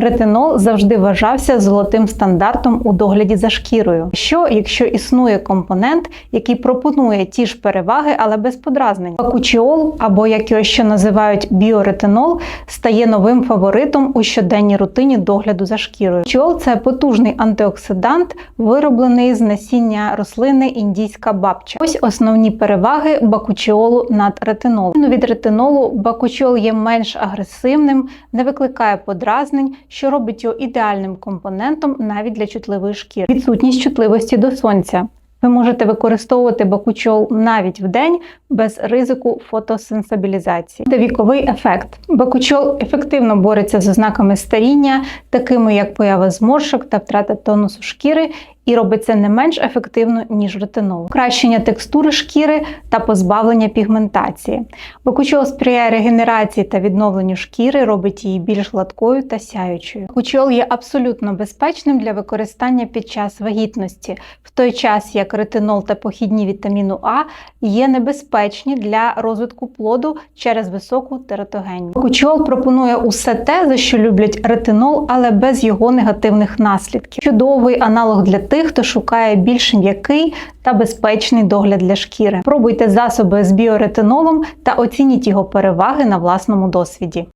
Ретинол завжди вважався золотим стандартом у догляді за шкірою. Що, якщо існує компонент, який пропонує ті ж переваги, але без подразнень? Бакучіол, або як його ще називають біоретинол, стає новим фаворитом у щоденній рутині догляду за шкірою. Бакучіол – це потужний антиоксидант, вироблений з насіння рослини індійська бабча. Ось основні переваги бакучіолу над ретинолом. Від ретинолу бакучіол є менш агресивним, не викликає подразнень, що робить його ідеальним компонентом навіть для чутливої шкіри. Відсутність чутливості до сонця. Ви можете використовувати бакучол навіть в день без ризику фотосенсибілізації. Та віковий ефект. Бакучол ефективно бореться з ознаками старіння, такими як поява зморшок та втрата тонусу шкіри, і робить це не менш ефективно, ніж ретинол. Кращення текстури шкіри та позбавлення пігментації. Бакучол сприяє регенерації та відновленню шкіри, робить її більш гладкою та сяючою. Бакучол є абсолютно безпечним для використання під час вагітності, в той час як ретинол та похідні вітаміну А є небезпечні для розвитку плоду через високу тератогенність. Бакучол пропонує усе те, за що люблять ретинол, але без його негативних наслідків. Чудовий аналог для тих, хто шукає більш м'який та безпечний догляд для шкіри. Пробуйте засоби з біоретинолом та оцініть його переваги на власному досвіді.